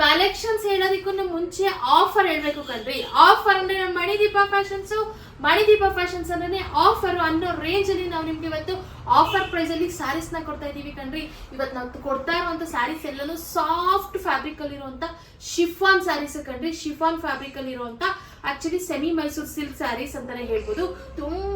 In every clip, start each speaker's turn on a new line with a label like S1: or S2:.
S1: Collections ಹೇಳೋದಕ್ಕೂ ಮುಂಚೆ offer ಹೇಳ್ಬೇಕು ಕಣ್ರಿ. ಆಫರ್ ಅಂದ್ರೆ ಮಣಿದೀಪ ಫ್ಯಾಷನ್ಸ್ ಮಣಿದೀಪ ಫ್ಯಾಷನ್ಸ್ ಅಂದ್ರೆ ಆಫರ್ ಅನ್ನೋ ರೇಂಜ್ ಅಲ್ಲಿ ನಾವು ನಿಮ್ಗೆ ಇವತ್ತು ಆಫರ್ ಪ್ರೈಸ್ ಅಲ್ಲಿ ಸ್ಯಾರೀಸ್ನ ಕೊಡ್ತಾ ಇದೀವಿ ಕಣ್ರಿ. ಇವತ್ತು ನಾವು ಕೊಡ್ತಾ ಇರುವಂತ ಸ್ಯಾರೀಸ್ ಎಲ್ಲಾನು ಸಾಫ್ಟ್ ಫ್ಯಾಬ್ರಿಕ್ ಅಲ್ಲಿ ಇರುವಂತ ಶಿಫಾನ್ ಸ್ಯಾರೀಸ್ ಕಣ್ರಿ. ಶಿಫಾನ್ ಫ್ಯಾಬ್ರಿಕ್ ಅಲ್ಲಿ ಇರುವಂತ actually semi Mysore silk sarees ಅಂತಾನೆ ಹೇಳ್ಬೋದು.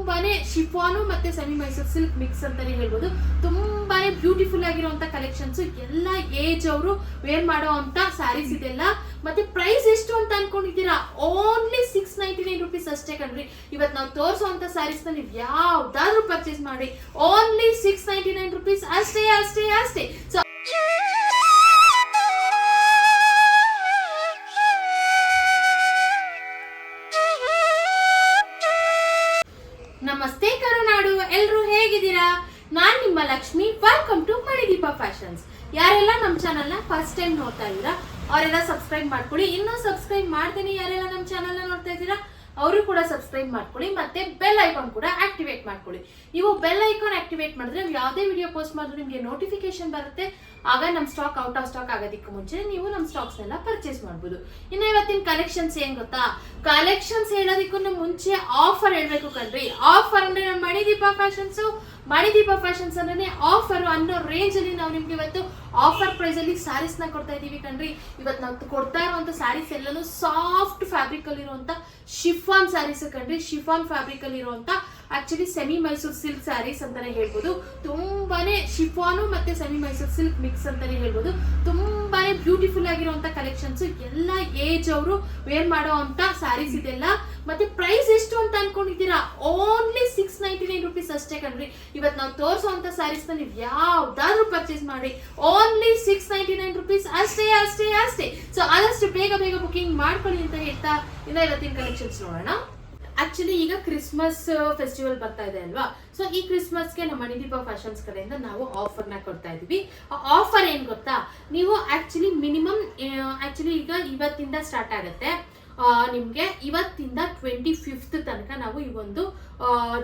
S1: ತುಂಬಾನೇ ಶಿಫಾನು ಮತ್ತೆ ಸೆಮಿ ಮೈಸೂರ್ ಸಿಲ್ಕ್ ಮಿಕ್ಸ್ ಅಂತಾನೆ ಹೇಳ್ಬೋದು. ತುಂಬಾನೇ ಬ್ಯೂಟಿಫುಲ್ ಆಗಿರುವಂತ ಕಲೆಕ್ಷನ್ಸ್ ಎಲ್ಲ ಏಜ್ ಅವರು ವೇರ್ ಮಾಡೋ ಅಂತ ಸ್ಯಾರೀಸ್ ಇದೆಲ್ಲ. ಮತ್ತೆ ಪ್ರೈಸ್ ಎಷ್ಟು ಅಂತ ಅನ್ಕೊಂಡಿದ್ದೀರಾ? Only six ninety nine rupees ಅಷ್ಟೇ ಕಣ್ರಿ. ಇವತ್ತು ನಾವು ತೋರಿಸುವಂತ ಸ್ಯಾರೀಸ್ ನೀವು ಯಾವ್ದಾದ್ರು ಪರ್ಚೇಸ್ ಮಾಡಿ. Only six ninety nine rupees ಅಷ್ಟೇ ಅಷ್ಟೇ ಅಷ್ಟೇ. ಸೊ ಯಾರೆಲ್ಲ ನಮ್ಮ ಚಾನಲ್ನ ಫಸ್ಟ್ ಟೈಮ್ ನೋಡ್ತಾ ಇದ್ದೀರಾ, ಅವರೆಲ್ಲ ಸಬ್ಸ್ಕ್ರೈಬ್ ಮಾಡ್ಕೊಳ್ಳಿ. ಇನ್ನೂ ಸಬ್ಸ್ಕ್ರೈಬ್ ಮಾಡ್ತೀನಿ ಯಾರೆಲ್ಲ ನಮ್ಮ ಚಾನಲ್ನ ನೋಡ್ತಾ ಇದ್ದೀರಾ, ಅವರು ಕೂಡ ಸಬ್ಸ್ಕ್ರೈಬ್ ಮಾಡ್ಕೊಳ್ಳಿ, ಮತ್ತೆ ಬೆಲ್ ಐಕಾನ್ ಕೂಡ ಆಕ್ಟಿವೇಟ್ ಮಾಡ್ಕೊಳ್ಳಿ. ನೀವು ಬೆಲ್ ಐಕಾನ್ ಆಕ್ಟಿವೇಟ್ ಮಾಡಿದ್ರೆ ನಾವು ಯಾವುದೇ ವಿಡಿಯೋ ಪೋಸ್ಟ್ ಮಾಡಿದ್ರೆ ನಿಮಗೆ ನೋಟಿಫಿಕೇಶನ್ ಬರುತ್ತೆ. ಆಗ ನಮ್ಮ ಸ್ಟಾಕ್ ಔಟ್ ಆಫ್ ಸ್ಟಾಕ್ ಆಗೋದಕ್ಕೆ ಮುಂಚೆ ನೀವು ನಮ್ಮ ಸ್ಟಾಕ್ಸ್ ಎಲ್ಲ ಪರ್ಚೇಸ್ ಮಾಡ್ಬೋದು. ಇನ್ನು ಇವತ್ತಿನ ಕಲೆಕ್ಷನ್ಸ್ ಏನ್ ಗೊತ್ತಾ? ಕಲೆಕ್ಷನ್ಸ್ ಹೇಳೋದಕ್ಕೂ ಮುಂಚೆ ಆಫರ್ ಹೇಳ್ಬೇಕು ಕಣ್ರಿ. ಆಫರ್ ಅಂದ್ರೆ ನಮ್ಮ ಮಣಿದೀಪ ಫ್ಯಾಷನ್ಸ್ ಮಣಿದೀಪ ಫ್ಯಾಷನ್ಸ್ ಅಂದ್ರೆ ಆಫರ್ ಅನ್ನೋ ರೇಂಜ್ ಅಲ್ಲಿ ನಾವು ನಿಮ್ಗೆ ಇವತ್ತು ಆಫರ್ ಪ್ರೈಸ್ ಅಲ್ಲಿ ಸ್ಯಾರೀಸ್ನ ಕೊಡ್ತಾ ಇದೀವಿ ಕಣ್ರಿ. ಇವತ್ತು ನಾವು ಕೊಡ್ತಾ ಇರುವಂತ ಸ್ಯಾರೀಸ್ ಎಲ್ಲಾನು ಸಾಫ್ಟ್ ಫ್ಯಾಬ್ರಿಕ್ ಅಲ್ಲಿ ಇರುವಂತ ಶಿಫಾನ್ ಸ್ಯಾರೀಸ್ ಕಣ್ರಿ. ಶಿಫಾನ್ ಫ್ಯಾಬ್ರಿಕ್ ಅಲ್ಲಿ ಇರುವಂತ actually semi Mysore silk sarees ಅಂತಾನೆ ಹೇಳ್ಬೋದು. ತುಂಬಾನೇ ಶಿಫಾನು ಮತ್ತೆ ಸೆಮಿ ಮೈಸೂರ್ ಸಿಲ್ಕ್ ಮಿಕ್ಸ್ ಅಂತಾನೆ ಹೇಳ್ಬೋದು. ತುಂಬಾನೇ ಬ್ಯೂಟಿಫುಲ್ ಆಗಿರುವಂತ ಕಲೆಕ್ಷನ್ಸ್ ಎಲ್ಲ ಏಜ್ ಅವರು ವೇರ್ ಮಾಡೋ ಅಂತ ಸ್ಯಾರೀಸ್ ಇದೆಲ್ಲ. ಮತ್ತೆ ಪ್ರೈಸ್ ಎಷ್ಟು ಅಂತ ಅನ್ಕೊಂಡಿದ್ದೀರಾ? Only six ninety nine rupees ಅಷ್ಟೇ ಕಣ್ರಿ. ಇವತ್ತು ನಾವು ತೋರಿಸುವಂತ ಸ್ಯಾರೀಸ್ ನೀವು ಯಾವ್ದಾದ್ರು ಪರ್ಚೇಸ್ ಮಾಡಿ. Only six ninety nine rupees ಅಷ್ಟೇ ಅಷ್ಟೇ ಅಷ್ಟೇ. ಸೊ ಆದಷ್ಟು ಬೇಗ ಬೇಗ ಬುಕಿಂಗ್ ಮಾಡ್ಕೊಳ್ಳಿ ಅಂತ ಹೇಳ್ತಾ ಇನ್ನ ಇವತ್ತಿನ ಕಲೆಕ್ಷನ್ಸ್ ನೋಡೋಣ. ಆಕ್ಚುಲಿ ಈಗ ಕ್ರಿಸ್ಮಸ್ ಫೆಸ್ಟಿವಲ್ ಬರ್ತಾ ಇದೆ ಅಲ್ವಾ? ಸೊ ಈ ಕ್ರಿಸ್ಮಸ್ಗೆ ನಮ್ಮ ಮಣಿದೀಪ ಫ್ಯಾಷನ್ಸ್ ಕಡೆಯಿಂದ ನಾವು ಆಫರ್ನ ಕೊಡ್ತಾ ಇದ್ದೀವಿ. ಆಫರ್ ಏನು ಗೊತ್ತಾ? ನೀವು ಆಕ್ಚುಲಿ ಮಿನಿಮಮ್ ಆಕ್ಚುಲಿ ಈಗ ಇವತ್ತಿಂದ ಸ್ಟಾರ್ಟ್ ಆಗುತ್ತೆ. ನಿಮ್ಗೆ ಇವತ್ತಿಂದ ಟ್ವೆಂಟಿ ಫಿಫ್ತ್ ತನಕ ನಾವು ಈ ಒಂದು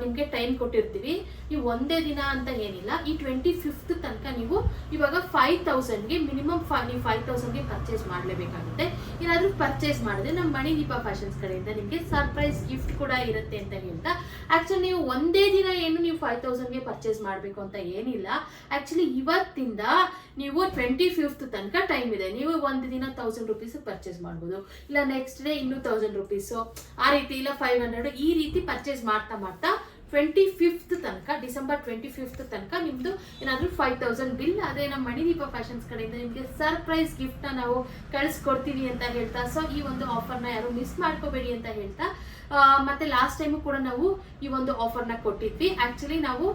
S1: ನಿಮಗೆ ಟೈಮ್ ಕೊಟ್ಟಿರ್ತೀವಿ. ನೀವು ಒಂದೇ ದಿನ ಅಂತ ಏನಿಲ್ಲ, ಈ ಟ್ವೆಂಟಿ ಫಿಫ್ತ್ ತನಕ ನೀವು ಇವಾಗ ಫೈವ್ ತೌಸಂಡ್ಗೆ ಮಿನಿಮಮ್ ಫೈ ನೀವು ಫೈವ್ ತೌಸಂಡ್ಗೆ ಪರ್ಚೇಸ್ ಮಾಡಲೇಬೇಕಾಗುತ್ತೆ. ಏನಾದರೂ ಪರ್ಚೇಸ್ ಮಾಡಿದ್ರೆ ನಮ್ಮ ಮಣಿ ದೀಪ ಫ್ಯಾಷನ್ಸ್ ಕಡೆಯಿಂದ ನಿಮಗೆ ಸರ್ಪ್ರೈಸ್ ಗಿಫ್ಟ್ ಕೂಡ ಇರುತ್ತೆ ಅಂತ ಹೇಳ್ತಾ. ಆ್ಯಕ್ಚುಲಿ ನೀವು ಒಂದೇ ದಿನ ಏನು ನೀವು ಫೈವ್ ತೌಸಂಡ್ಗೆ ಪರ್ಚೇಸ್ ಮಾಡಬೇಕು ಅಂತ ಏನಿಲ್ಲ. ಆ್ಯಕ್ಚುಲಿ ಇವತ್ತಿಂದ ನೀವು ಟ್ವೆಂಟಿ ಫಿಫ್ತ್ ತನಕ ಟೈಮ್ ಇದೆ. ನೀವು ಒಂದು ದಿನ ತೌಸಂಡ್ ರುಪೀಸ್ ಪರ್ಚೇಸ್ ಮಾಡ್ಬೋದು. ಇಲ್ಲ ನೆಕ್ಸ್ಟ್ ಡೇ ಇನ್ನೂ ತೌಸಂಡ್ ರುಪೀಸು ಆ ರೀತಿ, ಇಲ್ಲ ಫೈವ್ ಹಂಡ್ರೆಡ್ ಈ ರೀತಿ ಪರ್ಚೇಸ್ ಮಾಡ್ತಾ ಮಾಡ್ತಾ ಟ್ವೆಂಟಿ ಫಿಫ್ತ್ ತನಕ, ಡಿಸೆಂಬರ್ ಟ್ವೆಂಟಿ ಫಿಫ್ತ್ ತನಕ ನಿಮ್ದು ಏನಾದರೂ ಫೈವ್ ತೌಸಂಡ್ ಬಿಲ್ ಅದೇ ನಮ್ಮ ಮಣಿದೀಪ ಫ್ಯಾಷನ್ಸ್ ಕಡೆಯಿಂದ ನಿಮಗೆ ಸರ್ಪ್ರೈಸ್ ಗಿಫ್ಟ್ನ ನಾವು ಕಳಿಸ್ಕೊಡ್ತೀವಿ ಅಂತ ಹೇಳ್ತಾ ಸೊ ಈ ಒಂದು ಆಫರ್ನ ಯಾರು ಮಿಸ್ ಮಾಡ್ಕೋಬೇಡಿ ಅಂತ ಹೇಳ್ತಾ ಮತ್ತೆ ಲಾಸ್ಟ್ ಟೈಮು ಕೂಡ ನಾವು ಈ ಒಂದು ಆಫರ್ನ ಕೊಟ್ಟಿದ್ವಿ. ಆ್ಯಕ್ಚುಲಿ ನಾವು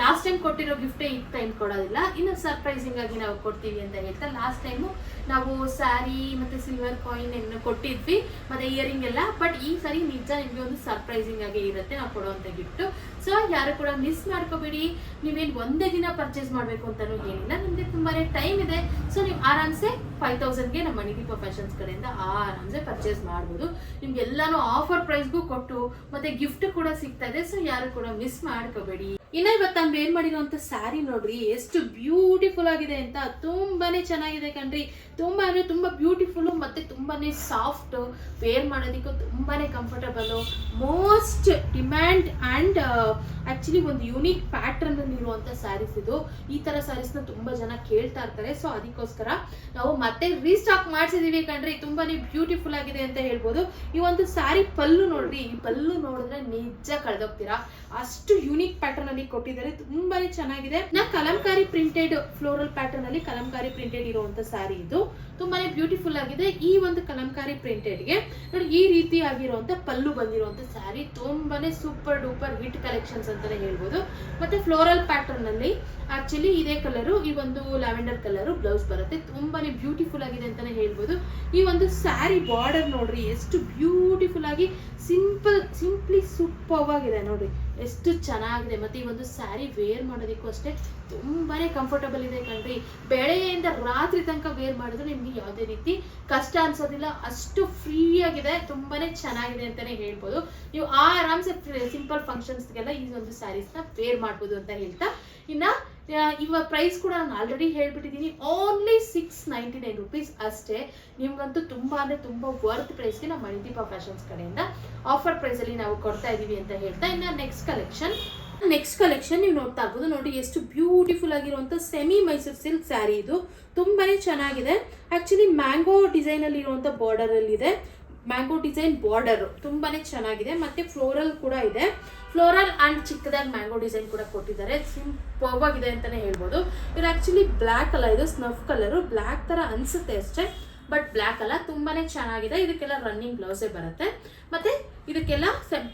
S1: ಲಾಸ್ಟ್ ಟೈಮ್ ಕೊಟ್ಟಿರೋ ಗಿಫ್ಟೇ ಈ ಟೈಮ್ ಕೊಡೋದಿಲ್ಲ, ಇನ್ನು ಸರ್ಪ್ರೈಸಿಂಗ್ ಆಗಿ ನಾವು ಕೊಡ್ತೀವಿ ಅಂತ ಹೇಳ್ತಾ ಲಾಸ್ಟ್ ಟೈಮು ನಾವು ಸ್ಯಾರಿ ಮತ್ತೆ ಸಿಲ್ವರ್ ಕಾಯಿನ್ ಏನು ಕೊಟ್ಟಿದ್ವಿ, ಮತ್ತೆ ಇಯರಿಂಗ್ ಎಲ್ಲ ಬಟ್ ಈ ಸರಿ ನಿಜ ನಿಮಗೆ ಒಂದು ಸರ್ಪ್ರೈಸಿಂಗ್ ಆಗಿ ಇರುತ್ತೆ, ನಾವು ಕೊಡುವಂಥ ಗಿಫ್ಟ್ ಸೊ ಯಾರು ಕೂಡ ಮಿಸ್ ಮಾಡ್ಕೋಬೇಡಿ. ನೀವೇನು ಒಂದೇ ದಿನ ಪರ್ಚೇಸ್ ಮಾಡಬೇಕು ಅಂತಾನೂ ಏನಿಲ್ಲ. ನಿಮಗೆ ತುಂಬಾನೇ ಟೈಮ್ ಇದೆ. ಸೊ ನೀವು ಆರಾಮ್ಸೆ ಫೈವ್ ತೌಸಂಡ್ಗೆ ನಮ್ಮ ಮಣಿದೀಪ ಫ್ಯಾಷನ್ಸ್ ಕಡೆಯಿಂದ ಆರಾಮ್ಸೆ ಪರ್ಚೇಸ್ ಮಾಡ್ಬೋದು. ನಿಮ್ಗೆ ಎಲ್ಲಾನು ಆಫರ್ ಪ್ರೈಸ್ಗೂ ಕೊಟ್ಟು, ಮತ್ತೆ ಗಿಫ್ಟ್ ಕೂಡ ಸಿಗ್ತಾ ಇದೆ. ಸೊ ಯಾರು ಕೂಡ ಮಿಸ್ ಮಾಡ್ಕೋಬೇಡಿ. ಇನ್ನ ಇವತ್ತು ನಾನು ವೇರ್ ಮಾಡಿರುವಂತ ಸ್ಯಾರಿ ನೋಡ್ರಿ, ಎಷ್ಟು ಬ್ಯೂಟಿಫುಲ್ ಆಗಿದೆ ಅಂತ, ತುಂಬಾನೇ ಚೆನ್ನಾಗಿದೆ ಕಣ್ರಿ. ತುಂಬಾ ಅಂದ್ರೆ ತುಂಬಾ ಬ್ಯೂಟಿಫುಲ್ ಮತ್ತೆ ತುಂಬಾನೇ ಸಾಫ್ಟ್ ವೇರ್ ಮಾಡೋದಿಕ್ಕೂ ತುಂಬಾನೇ comfortable most demand and actually ಒಂದು ಯೂನಿಕ್ ಪ್ಯಾಟರ್ನ್ ಇರುವಂತ ಸ್ಯಾರೀಸ್ ಇದು. ಈ ತರ ಸ್ಯಾರೀಸ್ನ ತುಂಬಾ ಜನ ಕೇಳ್ತಾ ಇರ್ತಾರೆ. ಸೊ ಅದಕ್ಕೋಸ್ಕರ ನಾವು ಮತ್ತೆ ರೀಸ್ಟಾಕ್ ಮಾಡಿಸಿದೀವಿ ಕಣ್ರಿ. ತುಂಬಾನೇ ಬ್ಯೂಟಿಫುಲ್ ಆಗಿದೆ ಅಂತ ಹೇಳ್ಬೋದು. ಈ ಒಂದು ಸ್ಯಾರಿ ಪಲ್ಲು ನೋಡ್ರಿ, ಈ ಪಲ್ಲು ನೋಡಿದ್ರೆ ನಿಜ ಕಳೆದೋಗ್ತೀರಾ. ಅಷ್ಟು ಯೂನಿಕ್ ಪ್ಯಾಟರ್ನ್ ಅಲ್ಲಿ ಕೊಟ್ಟಿದ್ದಾರೆ. ತುಂಬಾನೇ ಚೆನ್ನಾಗಿದೆ. ನಾ ಕಲಂಕಾರಿ ಪ್ರಿಂಟೆಡ್ ಫ್ಲೋರಲ್ ಪ್ಯಾಟರ್ನ್ ಅಲ್ಲಿ ಕಲಂಕಾರಿ ಪ್ರಿಂಟೆಡ್ ಇರುವಂತ ಸ್ಯಾರಿ ಇದು. ತುಂಬಾನೇ ಬ್ಯೂಟಿಫುಲ್ ಆಗಿದೆ. ಈ ಒಂದು ಕಲಂಕಾರಿ ಪ್ರಿಂಟೆಡ್ಗೆ ನೋಡಿ, ಈ ರೀತಿ ಆಗಿರುವಂತ ಪಲ್ಲು ಬಂದಿರುವಂತ ಸ್ಯಾರಿ ತುಂಬಾನೇ ಸೂಪರ್ ಡೂಪರ್ ಹಿಟ್ ಕಲೆಕ್ಷನ್ಸ್ ಅಂತಾನೆ ಹೇಳ್ಬೋದು. ಮತ್ತೆ ಫ್ಲೋರಲ್ ಪ್ಯಾಟರ್ನ್ ಅಲ್ಲಿ ಆಕ್ಚುಲಿ ಇದೇ ಕಲರು ಈ ಒಂದು ಲ್ಯಾವೆಂಡರ್ ಕಲರು ಬ್ಲೌಸ್ ಬರುತ್ತೆ. ತುಂಬಾನೇ ಬ್ಯೂಟಿಫುಲ್ ಆಗಿದೆ ಅಂತಾನೆ ಹೇಳ್ಬೋದು. ಈ ಒಂದು ಸ್ಯಾರಿ ಬಾರ್ಡರ್ ನೋಡ್ರಿ, ಎಷ್ಟು ಬ್ಯೂಟಿಫುಲ್ ಆಗಿ ಸಿಂಪಲ್ ಸಿಂಪ್ಲಿ ಸೂಪರ್ ಆಗಿದೆ ನೋಡ್ರಿ. ಎಷ್ಟು ಚೆನ್ನಾಗಿದೆ. ಮತ್ತೆ ಈ ಒಂದು ಸ್ಯಾರಿ ವೇರ್ ಮಾಡೋದಕ್ಕೂ ಅಷ್ಟೇ ತುಂಬಾನೇ ಕಂಫರ್ಟಬಲ್ ಇದೆ ಕಣ್ರಿ. ಬೆಳೆಯಿಂದ ರಾತ್ರಿ ತನಕ ವೇರ್ ಮಾಡಿದ್ರೆ ನಿಮ್ಗೆ ಯಾವುದೇ ರೀತಿ ಕಷ್ಟ ಅನ್ಸೋದಿಲ್ಲ. ಅಷ್ಟು ಫ್ರೀ ಆಗಿದೆ. ತುಂಬಾನೇ ಚೆನ್ನಾಗಿದೆ ಅಂತಾನೆ ಹೇಳ್ಬೋದು. ನೀವು ಆರಾಮ್ಸೆ ಸಿಂಪಲ್ ಫಂಕ್ಷನ್ಸ್ಗೆಲ್ಲ ಈ ಒಂದು ಸ್ಯಾರೀಸ್ನ ವೇರ್ ಮಾಡ್ಬೋದು ಅಂತ ಹೇಳ್ತಾ ಇನ್ನ ಇವಾಗ ಪ್ರೈಸ್ ಕೂಡ ನಾನು already ಹೇಳ್ಬಿಟ್ಟಿದ್ದೀನಿ. Only six ninety nine rupees ಅಷ್ಟೇ. ನಿಮ್ಗಂತೂ ತುಂಬ ಅಂದರೆ ತುಂಬ ವರ್ತ್ ಪ್ರೈಸ್ಗೆ ನಮ್ಮ ಮಣಿದೀಪ ಫ್ಯಾಷನ್ಸ್ ಕಡೆಯಿಂದ ಆಫರ್ ಪ್ರೈಸಲ್ಲಿ ನಾವು ಕೊಡ್ತಾ ಇದ್ದೀವಿ ಅಂತ ಹೇಳ್ತಾ ಇನ್ನ ನೆಕ್ಸ್ಟ್ ಕಲೆಕ್ಷನ್ ನೆಕ್ಸ್ಟ್ ಕಲೆಕ್ಷನ್ ನೀವು ನೋಡ್ತಾ ಇರ್ಬೋದು. ನೋಡಿ, ಎಷ್ಟು ಬ್ಯೂಟಿಫುಲ್ ಆಗಿರುವಂಥ ಸೆಮಿ ಮೈಸೂರ್ ಸಿಲ್ಕ್ ಸ್ಯಾರಿ ಇದು. ತುಂಬಾನೇ ಚೆನ್ನಾಗಿದೆ. ಆ್ಯಕ್ಚುಲಿ ಮ್ಯಾಂಗೋ ಡಿಸೈನ್ ಅಲ್ಲಿ ಇರುವಂತ ಬಾರ್ಡರ್ ಅಲ್ಲಿ ಇದೆ. ಮ್ಯಾಂಗೋ ಡಿಸೈನ್ ಬಾರ್ಡರು ತುಂಬಾನೇ ಚೆನ್ನಾಗಿದೆ. ಮತ್ತೆ ಫ್ಲೋರಲ್ ಕೂಡ ಇದೆ. ಫ್ಲೋರಲ್ ಆ್ಯಂಡ್ ಚಿಕ್ಕದಾಗಿ ಮ್ಯಾಂಗೋ ಡಿಸೈನ್ ಕೂಡ ಕೊಟ್ಟಿದ್ದಾರೆ. ಸೂಪರ್ ಆಗಿದೆ ಅಂತಾನೆ ಹೇಳ್ಬೋದು. ಇದು ಆ್ಯಕ್ಚುಲಿ ಬ್ಲ್ಯಾಕ್ ಅಲ್ಲ, ಇದು ಸ್ನಫ್ ಕಲರು ಬ್ಲ್ಯಾಕ್ ಥರ ಅನಿಸುತ್ತೆ ಅಷ್ಟೇ ಬಟ್ ಬ್ಲ್ಯಾಕ್ ಅಲ್ಲ. ತುಂಬಾನೇ ಚೆನ್ನಾಗಿದೆ. ಇದಕ್ಕೆಲ್ಲ ರನ್ನಿಂಗ್ ಬ್ಲೌಸೇ ಬರುತ್ತೆ. ಮತ್ತೆ ಇದಕ್ಕೆಲ್ಲ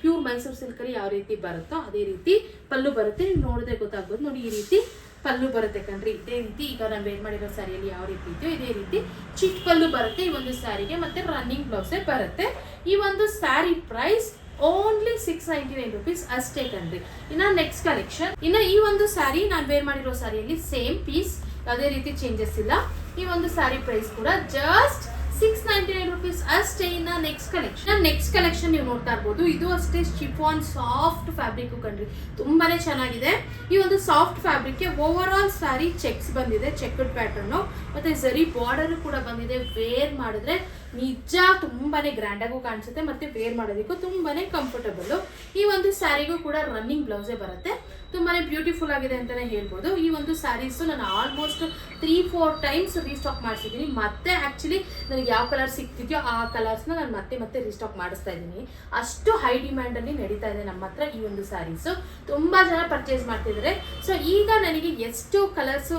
S1: ಪ್ಯೂರ್ ಮೈಸೂರು ಸಿಲ್ಕಲ್ಲಿ ಯಾವ ರೀತಿ ಬರುತ್ತೋ ಅದೇ ರೀತಿ ಪಲ್ಲು ಬರುತ್ತೆ. ನೀವು ನೋಡಿದ್ರೆ ಗೊತ್ತಾಗ್ಬೋದು. ನೋಡಿ ಈ ರೀತಿ ಪಲ್ಲು ಬರುತ್ತೆ ಕಣ್ರಿ. ಇದೇ ರೀತಿ ಈಗ ನಾನು ವೇರ್ ಮಾಡಿರೋ ಸ್ಯಾರಿಯಲ್ಲಿ ಯಾವ ರೀತಿ ಇದೆಯೋ ಇದೇ ರೀತಿ ಚಿಕ್ಕ ಪಲ್ಲು ಬರುತ್ತೆ ಈ ಒಂದು ಸ್ಯಾರಿಗೆ ಮತ್ತೆ ರನ್ನಿಂಗ್ ಬ್ಲೌಸೇ ಬರುತ್ತೆ. ಈ ಒಂದು saree price only six ninety nine rupees ಅಷ್ಟೇ ಕಣ್ರಿ. ಇನ್ನ ನೆಕ್ಸ್ಟ್ ಕಲೆಕ್ಷನ್ ಇನ್ನ ಈ ಒಂದು ಸ್ಯಾರಿ ನಾನು ವೇರ್ ಮಾಡಿರೋ ಸ್ಯಾರಿಯಲ್ಲಿ ಸೇಮ್ ಪೀಸ್ ಯಾವುದೇ ರೀತಿ ಚೇಂಜಸ್ ಇಲ್ಲ. ಈ ಒಂದು ಸ್ಯಾರಿ ಪ್ರೈಸ್ ಕೂಡ just six ninety nine rupees ಅಷ್ಟೇ ಇನ್ನ ನೆಕ್ಸ್ಟ್ ಕಲೆಕ್ಷನ್ ನೆಕ್ಸ್ಟ್ ಕಲೆಕ್ಷನ್ ನೀವು ನೋಡ್ತಾ ಇರ್ಬೋದು. ಇದು ಅಷ್ಟೇ ಶಿಫಾನ್ ಸಾಫ್ಟ್ ಫ್ಯಾಬ್ರಿಕ್ ಕಂಡ್ರಿ ತುಂಬಾನೇ ಚೆನ್ನಾಗಿದೆ. ಈ ಒಂದು soft fabric over all sari checks ಬಂದಿದೆ ಚೆಕ್ಡ್ ಪ್ಯಾಟರ್ನ್ ಮತ್ತೆ ಸರಿ ಬಾರ್ಡರ್ ಕೂಡ ಬಂದಿದೆ. ವೇರ್ ಮಾಡಿದ್ರೆ ನಿಜ ತುಂಬಾನೇ ಗ್ರ್ಯಾಂಡ್ ಆಗು ಕಾಣಿಸುತ್ತೆ. ಮತ್ತೆ ವೇರ್ ಮಾಡೋದಕ್ಕೂ ತುಂಬಾನೇ ಕಂಫರ್ಟಬಲ್ ಈ ಒಂದು ಸ್ಯಾರಿಗೂ ಕೂಡ ರನ್ನಿಂಗ್ ಬ್ಲೌಸೇ ಬರುತ್ತೆ. ತುಂಬಾನೇ ಬ್ಯೂಟಿಫುಲ್ ಆಗಿದೆ ಅಂತಾನೆ ಹೇಳ್ಬೋದು. ಈ ಒಂದು ಸ್ಯಾರೀಸ್ ನಾನು almost three four times restock ಮಾಡಿಸಿದ್ದೀನಿ. ಮತ್ತೆ ಆಕ್ಚುಲಿ ನನಗೆ ಯಾವ ಕಲರ್ ಸಿಗ್ತಿದೆಯೋ ಆ ಕಲರ್ಸ್ನ ನಾನು ಮತ್ತೆ ಮತ್ತೆ ರೀಸ್ಟಾಕ್ ಮಾಡಿಸ್ತಾ ಇದ್ದೀನಿ. ಅಷ್ಟು ಹೈ ಡಿಮ್ಯಾಂಡ್ ಅಲ್ಲಿ ನಡೀತಾ ಇದೆ ನಮ್ಮ ಹತ್ರ ಈ ಒಂದು ಸ್ಯಾರೀಸ್ ತುಂಬಾ ಜನ ಪರ್ಚೇಸ್ ಮಾಡ್ತಿದ್ದಾರೆ ಸೊ ಈಗ ನನಗೆ ಎಷ್ಟು ಕಲರ್ಸ್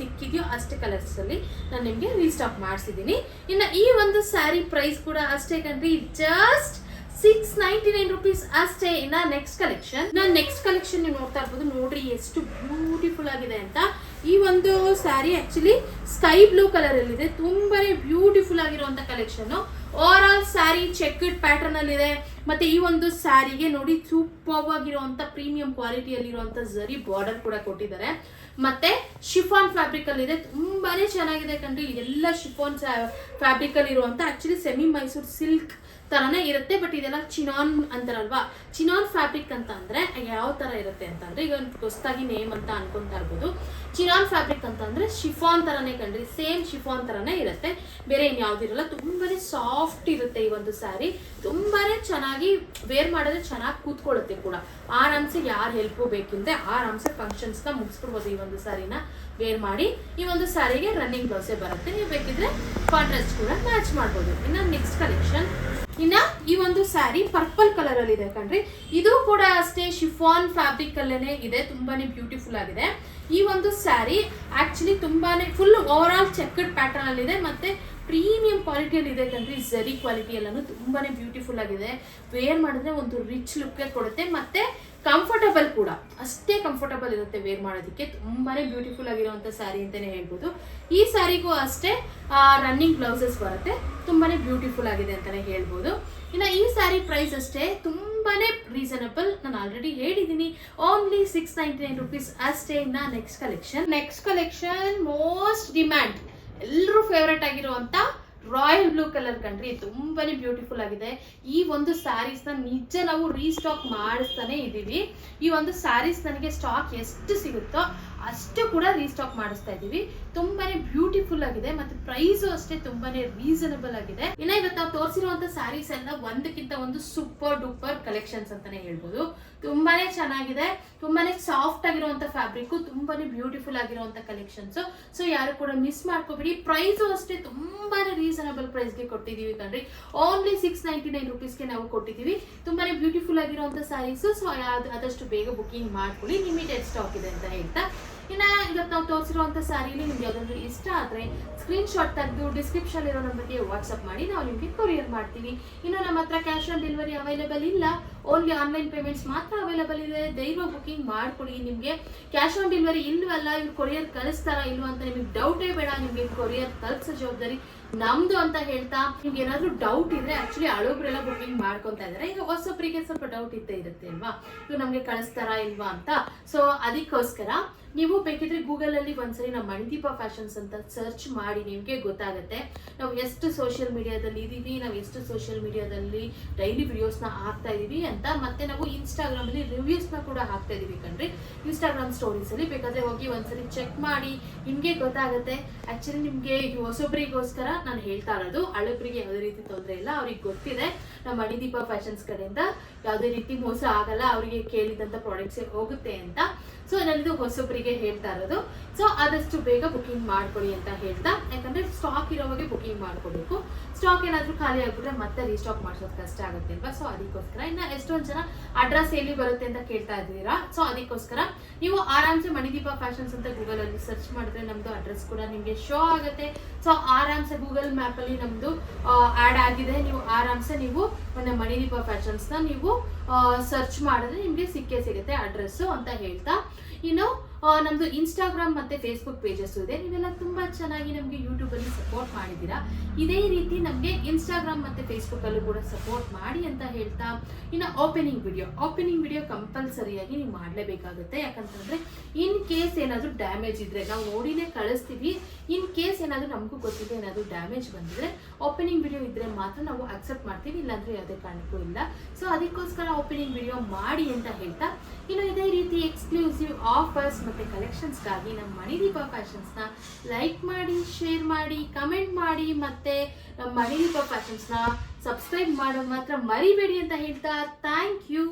S1: ಸಿಕ್ಕಿದೆಯೋ ಅಷ್ಟು ಕಲರ್ಸ್ ಅಲ್ಲಿ ನಾನು ನಿಮಗೆ ರೀಸ್ಟಾಕ್ ಮಾಡಿಸಿದ್ದೀನಿ. ಇನ್ನು ಈ ಒಂದು ಸ್ಯಾರಿ ಪ್ರೈಸ್ ಕೂಡ ಅಷ್ಟೇ ಕಣ್ರಿ. Just six ninety nine rupees ಅಷ್ಟೇ ಇನ್ನ ನೆಕ್ಸ್ಟ್ ಕಲೆಕ್ಷನ್ ನಾನು ನೆಕ್ಸ್ಟ್ ಕಲೆಕ್ಷನ್ ನೀವು ನೋಡ್ತಾ ಇರ್ಬೋದು. ನೋಡ್ರಿ, ಎಷ್ಟು ಬ್ಯೂಟಿಫುಲ್ ಆಗಿದೆ ಅಂತ. ಈ ಒಂದು saree actually sky blue colour ಅಲ್ಲಿ ಇದೆ. ತುಂಬಾನೇ ಬ್ಯೂಟಿಫುಲ್ ಆಗಿರುವಂತ collection over all saree checked pattern ಅಲ್ಲಿ ಇದೆ. ಮತ್ತೆ ಈ ಒಂದು ಸ್ಯಾರಿಗೆ ನೋಡಿ ಸೂಪರ್ ಆಗಿರುವಂತ ಪ್ರೀಮಿಯಂ ಕ್ವಾಲಿಟಿಯಲ್ಲಿರುವಂತ ಜರಿ ಬಾರ್ಡರ್ ಕೂಡ ಕೊಟ್ಟಿದ್ದಾರೆ. ಮತ್ತೆ ಶಿಫಾನ್ ಫ್ಯಾಬ್ರಿಕ್ ಅಲ್ಲಿ ಇದೆ. ತುಂಬಾನೇ ಚೆನ್ನಾಗಿದೆ ಕಂಡ್ರಿ ಎಲ್ಲ ಶಿಫಾನ್ ಫ್ಯಾಬ್ರಿಕ್ ಅಲ್ಲಿ ಇರುವಂತ ಆಕ್ಚುಲಿ ಸೆಮಿ ಮೈಸೂರ್ ಸಿಲ್ಕ್ ತರನೇ ಇರುತ್ತೆ ಬಟ್ ಇದೆಲ್ಲ ಚಿನಾನ್ ಅಂತಾರಲ್ವಾ? ಚಿನಾನ್ ಫ್ಯಾಬ್ರಿಕ್ ಅಂತ ಅಂದ್ರೆ ಯಾವ ತರ ಇರುತ್ತೆ ಅಂತ ಅಂದ್ರೆ ಈಗ ಹೊಸದಾಗಿ ನೇಮ್ ಅಂತ ಅನ್ಕೊಂತ ಇರ್ಬೋದು ಚಿನಾನ್ ಫ್ಯಾಬ್ರಿಕ್ ಅಂತ ಅಂದ್ರೆ ಶಿಫಾನ್ ತರನೇ ಕಂಡ್ರಿ ಸೇಮ್ ಶಿಫಾನ್ ತರನೇ ಇರುತ್ತೆ. ಬೇರೆ ಇನ್ ಯಾವ್ದಿರಲ್ಲ ತುಂಬಾನೇ ಸಾಫ್ಟ್ ಇರುತ್ತೆ ಈ ಒಂದು ಸ್ಯಾರಿ ತುಂಬಾನೇ ಚೆನ್ನಾಗಿ ವೇರ್ ಮಾಡಿದ್ರೆ ಚೆನ್ನಾಗಿ ಕೂತ್ಕೊಳ್ಳುತ್ತೆ ಕೂಡ. ಆರಾಮ್ಸೆ ಯಾರು ಹೆಲ್ಪ್ ಬೇಕಿಂದ್ರೆ ಆರಾಮ್ಸೆ ಫಂಕ್ಷನ್ಸ್ನ ಮುಗಿಸ್ಬಿಡ್ಬೋದು ಈ ಒಂದು ಸ್ಯಾರಿನ ವೇರ್ ಮಾಡಿ ಈ ಒಂದು ಸ್ಯಾರಿಗೆ ರನ್ನಿಂಗ್ ಬ್ಲೌಸೇ ಬರುತ್ತೆ. ನೀವು ಬೇಕಿದ್ರೆ ಕಾಂಟ್ರಾಸ್ಟ್ ಕೂಡ ಮ್ಯಾಚ್ ಮಾಡ್ಬೋದು. ಇನ್ನು ನೆಕ್ಸ್ಟ್ ಕಲೆಕ್ಷನ್ ಇನ್ನ ಈ ಒಂದು ಸ್ಯಾರಿ ಪರ್ಪಲ್ ಕಲರ್ ಅಲ್ಲಿ ಇದೆ ಕಣ್ರಿ. ಇದು ಕೂಡ ಅಷ್ಟೇ ಶಿಫಾನ್ ಫ್ಯಾಬ್ರಿಕ್ ಅಲ್ಲೇನೆ ಇದೆ, ತುಂಬಾನೇ ಬ್ಯೂಟಿಫುಲ್ ಆಗಿದೆ. ಈ ಒಂದು ಸ್ಯಾರಿ ಆಕ್ಚುಲಿ ತುಂಬಾನೇ full over all checked pattern ಅಲ್ಲಿ ಇದೆ ಮತ್ತೆ ಪ್ರೀಮಿಯಂ ಕ್ವಾಲಿಟಿಯಲ್ಲಿ ಇದೆ ಕಣ್ರಿ. ಝರಿ ಕ್ವಾಲಿಟಿ ಎಲ್ಲಾನು ತುಂಬಾನೇ ಬ್ಯೂಟಿಫುಲ್ ಆಗಿದೆ. ವೇರ್ ಮಾಡಿದ್ರೆ ಒಂದು ರಿಚ್ ಲುಕ್ ಕೊಡುತ್ತೆ. ಮತ್ತೆ ಕಂಫರ್ಟಬಲ್ ಕೂಡ. ಅಷ್ಟೇ ಕಂಫರ್ಟಬಲ್ ಇರುತ್ತೆ ವೇರ್ ಮಾಡೋದಕ್ಕೆ. ತುಂಬಾನೇ ಬ್ಯೂಟಿಫುಲ್ ಆಗಿರುವಂತ ಸ್ಯಾರಿ ಅಂತಾನೆ ಹೇಳ್ಬೋದು. ಈ ಸ್ಯಾರಿಗೂ ಅಷ್ಟೇ ರನ್ನಿಂಗ್ ಬ್ಲೌಸಸ್ ಬರುತ್ತೆ. ತುಂಬಾನೇ ಬ್ಯೂಟಿಫುಲ್ ಆಗಿದೆ ಅಂತಾನೆ ಹೇಳ್ಬೋದು. ಇನ್ನು ಈ ಸ್ಯಾರಿ ಪ್ರೈಸ್ ಅಷ್ಟೇ ತುಂಬಾನೇ ರೀಸನಬಲ್ ನಾನು ಆಲ್ರೆಡಿ ಹೇಳಿದ್ದೀನಿ only six ninety nine rupees ಅಷ್ಟೇ ಇನ್ನ next collection next collection most demand ಎಲ್ಲರೂ ಫೇವ್ರೆಟ್ ಆಗಿರುವಂತ ರಾಯಲ್ ಬ್ಲೂ ಕಲರ್ ಕಂಡ್ರಿ ತುಂಬಾನೇ ಬ್ಯೂಟಿಫುಲ್ ಆಗಿದೆ. ಈ ಒಂದು ಸ್ಯಾರೀಸ್ನ ನಿಜ ನಾವು ರೀಸ್ಟಾಕ್ ಮಾಡಿಸ್ತಾನೆ ಇದ್ದೀವಿ ಈ ಒಂದು ಸ್ಯಾರೀಸ್ ನನಗೆ ಸ್ಟಾಕ್ ಎಷ್ಟು ಸಿಗುತ್ತೋ ಅಷ್ಟು ಕೂಡ ರೀಸ್ಟಾಕ್ ಮಾಡಿಸ್ತಾ ಇದೀವಿ ತುಂಬಾನೇ ಬ್ಯೂಟಿಫುಲ್ ಆಗಿದೆ ಮತ್ತೆ ಪ್ರೈಸು ಅಷ್ಟೇ ತುಂಬಾನೇ ರೀಸನಬಲ್ ಆಗಿದೆ. ಇನ್ನ ಇವತ್ತು ನಾವು ತೋರಿಸಿರುವಂತ ಸ್ಯಾರೀಸ್ ಎಲ್ಲ ಒಂದಕ್ಕಿಂತ ಒಂದು ಸೂಪರ್ ಡೂಪರ್ ಕಲೆಕ್ಷನ್ಸ್ ಅಂತಾನೆ ಹೇಳ್ಬೋದು. ತುಂಬಾನೇ ಚೆನ್ನಾಗಿದೆ. ತುಂಬಾನೇ ಸಾಫ್ಟ್ ಆಗಿರುವಂತ ಫ್ಯಾಬ್ರಿಕ್ ತುಂಬಾನೇ ಬ್ಯೂಟಿಫುಲ್ ಆಗಿರುವಂತ ಕಲೆಕ್ಷನ್ಸ್ ಸೊ ಯಾರು ಕೂಡ ಮಿಸ್ ಮಾಡ್ಕೋಬೇಡಿ. ಪ್ರೈಸು ಅಷ್ಟೇ ತುಂಬಾನೇ ರೀಸನಬಲ್ ಪ್ರೈಸ್ಗೆ ಕೊಟ್ಟಿದೀವಿ ಕಣ್ರಿ. ಓನ್ಲಿ ಸಿಕ್ಸ್ ನೈಂಟಿ ನೈನ್ ರುಪೀಸ್ಗೆ ನಾವು ಕೊಟ್ಟಿದ್ದೀವಿ. ತುಂಬಾನೇ ಬ್ಯೂಟಿಫುಲ್ ಆಗಿರುವಂತ ಸ್ಯಾರೀಸ್ ಸೊ ಆದಷ್ಟು ಬೇಗ ಬುಕಿಂಗ್ ಮಾಡ್ಕೊಳ್ಳಿ. ಲಿಮಿಟೆಡ್ ಸ್ಟಾಕ್ ಇದೆ ಅಂತ ಹೇಳ್ತಾ. ಇನ್ನ ಇವತ್ತು ನಾವು ತೋರಿಸಿರುವಂಥ ಸ್ಯಾರಿಲಿ ನಿಮ್ಗೆ ಯಾವ್ದಾದ್ರು ಇಷ್ಟ ಆದರೆ ಸ್ಕ್ರೀನ್ಶಾಟ್ ತೆಗೆದು ಡಿಸ್ಕ್ರಿಪ್ಷನ್ ಇರೋ ನಂಬರ್ಗೆ ವಾಟ್ಸಪ್ ಮಾಡಿ, ನಾವು ನಿಮಗೆ ಕೊರಿಯರ್ ಮಾಡ್ತೀವಿ. ಇನ್ನು ನಮ್ಮ ಹತ್ರ ಕ್ಯಾಶ್ ಆನ್ ಡೆಲಿವರಿ ಅವೈಲೇಬಲ್ ಇಲ್ಲ. ಓನ್ಲಿ ಆನ್ಲೈನ್ ಪೇಮೆಂಟ್ಸ್ ಮಾತ್ರ ಅವೈಲೇಬಲ್ ಇದೆ. ದೈವ ಬುಕಿಂಗ್ ಮಾಡ್ಕೊಳ್ಳಿ. ನಿಮಗೆ ಕ್ಯಾಶ್ ಆನ್ ಡೆಲಿವರಿ ಇಲ್ವಲ್ಲ, ಇವ್ರು ಕೊರಿಯರ್ ಕಳಿಸ್ತಾರಾ ಇಲ್ವಾ ಅಂತ ನಿಮಗೆ ಡೌಟೇ ಬೇಡ. ನಿಮಗೆ ಕೊರಿಯರ್ ತಲುಪಿಸೋ ಜವಾಬ್ದಾರಿ ನಮ್ದು ಅಂತ ಹೇಳ್ತಾ ನಿಮ್ಗೆ ಏನಾದ್ರು ಡೌಟ್ ಇದ್ರೆ ಆಕ್ಚುಲಿ ಹಳಬ್ರೆಲ್ಲ ಬುಕಿಂಗ್ ಮಾಡ್ಕೊಂತ ಇದಾರೆ. ಈಗ ಹೊಸೊಬ್ರಿಗೆ ಸ್ವಲ್ಪ ಡೌಟ್ ಇದ್ದೇ ಇರುತ್ತೆ ಅಲ್ವಾ? ಇವ್ ನಮ್ಗೆ ಕಳಿಸ್ತಾರಾ ಇಲ್ವಾ ಅಂತ? ಸೊ ಅದಕ್ಕೋಸ್ಕರ ನೀವು ಬೇಕಿದ್ರೆ ಗೂಗಲ್ ಅಲ್ಲಿ ಒಂದ್ಸರಿ ನಮ್ಮ ಮಣಿದೀಪ ಫ್ಯಾಷನ್ಸ್ ಅಂತ ಸರ್ಚ್ ಮಾಡಿ ನಿಮ್ಗೆ ಗೊತ್ತಾಗುತ್ತೆ. ನಾವು ಎಷ್ಟು ಸೋಷಿಯಲ್ ಮೀಡಿಯಾದಲ್ಲಿ ಇದೀವಿ, ನಾವು ಎಷ್ಟು ಸೋಷಿಯಲ್ ಮೀಡಿಯಾದಲ್ಲಿ ಡೈಲಿ ವಿಡಿಯೋಸ್ನ ಹಾಕ್ತಾ ಇದೀವಿ ಅಂತ. ಮತ್ತೆ ನಾವು ಇನ್ಸ್ಟಾಗ್ರಾಮ್ ಅಲ್ಲಿ ರಿವ್ಯೂಸ್ನ ಕೂಡ ಹಾಕ್ತಾ ಇದೀವಿ ಕಣ್ರಿ. ಇನ್ಸ್ಟಾಗ್ರಾಮ್ ಸ್ಟೋರೀಸ್ ಅಲ್ಲಿ ಬೇಕಾದ್ರೆ ಹೋಗಿ ಒಂದ್ಸರಿ ಚೆಕ್ ಮಾಡಿ ನಿಮ್ಗೆ ಗೊತ್ತಾಗುತ್ತೆ. ಆಕ್ಚುಲಿ ನಿಮ್ಗೆ ಹೊಸೊಬ್ರಿಗೋಸ್ಕರ ನಾನು ಹೇಳ್ತಾ ಇರೋದು, ಹಳಬ್ರಿಗೆ ಯಾವುದೇ ರೀತಿ ತೊಂದರೆ ಇಲ್ಲ. ಅವ್ರಿಗೆ ಗೊತ್ತಿದೆ, ನಮ್ಮ ಮಣಿದೀಪ ಫ್ಯಾಷನ್ಸ್ ಕಡೆಯಿಂದ ಯಾವುದೇ ರೀತಿ ಮೋಸ ಆಗಲ್ಲ, ಅವರಿಗೆ ಕೇಳಿದಂಥ ಪ್ರಾಡಕ್ಟ್ಸ್ ಹೋಗುತ್ತೆ ಅಂತ. ಸೊ ನಾನಿದು ಹೊಸೊಬ್ಬರಿಗೆ ಹೇಳ್ತಾ ಇರೋದು. ಸೊ ಆದಷ್ಟು ಬೇಗ ಬುಕಿಂಗ್ ಮಾಡ್ಕೊಳ್ಳಿ ಅಂತ ಹೇಳ್ತಾ. ಯಾಕಂದ್ರೆ ಸ್ಟಾಕ್ ಇರೋವಾಗೆ ಬುಕಿಂಗ್ ಮಾಡ್ಕೋಬೇಕು. ಸ್ಟಾಕ್ ಏನಾದರೂ ಖಾಲಿ ಆಗ್ಬಿಟ್ರೆ ಮತ್ತೆ ರೀಸ್ಟಾಕ್ ಮಾಡಿಸೋದು ಕಷ್ಟ ಆಗುತ್ತೆ ಅಲ್ವಾ? ಸೊ ಅದಕ್ಕೋಸ್ಕರ ಇನ್ನ ಎಷ್ಟೊಂದ್ ಜನ ಅಡ್ರೆಸ್ ಎಲ್ಲಿ ಬರುತ್ತೆ ಅಂತ ಕೇಳ್ತಾ ಇದ್ದೀರಾ? ಸೊ ಅದಕ್ಕೋಸ್ಕರ ನೀವು ಆರಾಮ್ಸೆ ಮಣಿದೀಪ ಫ್ಯಾಷನ್ಸ್ ಅಂತ ಗೂಗಲ್ ಅಲ್ಲಿ ಸರ್ಚ್ ಮಾಡಿದ್ರೆ ನಮ್ದು ಅಡ್ರೆಸ್ ಕೂಡ ನಿಮ್ಗೆ ಶೋ ಆಗುತ್ತೆ. ಸೊ ಆರಾಮ್ಸೆ ಗೂಗಲ್ ಮ್ಯಾಪ್ ಅಲ್ಲಿ ನಮ್ದು ಆಡ್ ಆಗಿದೆ. ನೀವು ಆರಾಮ್ಸೆ ನೀವು ಒಂದು ಮಣಿದೀಪ ಫ್ಯಾಷನ್ಸ್ನ ನೀವು ಸರ್ಚ್ ಮಾಡಿದ್ರೆ ನಿಮ್ಗೆ ಸಿಕ್ಕೇ ಸಿಗುತ್ತೆ ಅಡ್ರೆಸ್ ಅಂತ ಹೇಳ್ತಾ. ಇನ್ನು ಆ, ನಮ್ದು ಇನ್ಸ್ಟಾಗ್ರಾಮ್ ಮತ್ತೆ ಫೇಸ್ಬುಕ್ ಪೇಜಸ್ ಇದೆ. ನೀವೆಲ್ಲ ತುಂಬಾ ಚೆನ್ನಾಗಿ ನಮ್ಗೆ ಯೂಟ್ಯೂಬ್ ಅಲ್ಲಿ ಸಪೋರ್ಟ್ ಮಾಡಿದ್ದೀರಾ. ಇದೇ ರೀತಿ ನಮ್ಗೆ ಇನ್ಸ್ಟಾಗ್ರಾಮ್ ಮತ್ತೆ ಫೇಸ್ಬುಕ್ ಅಲ್ಲೂ ಕೂಡ ಸಪೋರ್ಟ್ ಮಾಡಿ ಅಂತ ಹೇಳ್ತಾ ಇನ್ನು ಓಪನಿಂಗ್ ವಿಡಿಯೋ ಓಪನಿಂಗ್ ವಿಡಿಯೋ ಕಂಪಲ್ಸರಿಯಾಗಿ ನೀವು ಮಾಡಲೇಬೇಕಾಗುತ್ತೆ. ಯಾಕಂತಂದ್ರೆ ಇನ್ ಕೇಸ್ ಏನಾದರೂ ಡ್ಯಾಮೇಜ್ ಇದ್ರೆ ನಾವು ನೋಡಿನೇ ಕಳಿಸ್ತೀವಿ. ಇನ್ ಕೇಸ್ ಏನಾದರೂ ನಮಗೂ ಗೊತ್ತಿದೆ ಏನಾದರೂ ಡ್ಯಾಮೇಜ್ ಬಂದಿದ್ರೆ ಓಪನಿಂಗ್ ವಿಡಿಯೋ ಇದ್ರೆ ಮಾತ್ರ ನಾವು ಅಕ್ಸೆಪ್ಟ್ ಮಾಡ್ತೀವಿ. ಇಲ್ಲಾಂದ್ರೆ ಯಾವುದೇ ಕಾರಣಕ್ಕೂ ಇಲ್ಲ. ಸೊ ಅದಕ್ಕೋಸ್ಕರ ಓಪನಿಂಗ್ ವಿಡಿಯೋ ಮಾಡಿ ಅಂತ ಹೇಳ್ತಾ ಇನ್ನು ಇದೇ ರೀತಿ ಎಕ್ಸ್ಕ್ಲೂಸಿವ್ ಆಫರ್ಸ್ ಕಲೆಕ್ಷನ್ಸ್ಗಾಗಿ ನಮ್ಮ ಮಣಿದೀಪ ಫ್ಯಾಷನ್ಸ್ನ ಲೈಕ್ ಮಾಡಿ ಶೇರ್ ಮಾಡಿ ಕಮೆಂಟ್ ಮಾಡಿ ಮತ್ತೆ ನಮ್ಮ ಮಣಿದೀಪ ಫ್ಯಾಷನ್ಸ್ನ ಸಬ್ಸ್ಕ್ರೈಬ್ ಮಾಡೋದು ಮಾತ್ರ ಮರಿಬೇಡಿ ಅಂತ ಹೇಳ್ತಾ ಥ್ಯಾಂಕ್ ಯು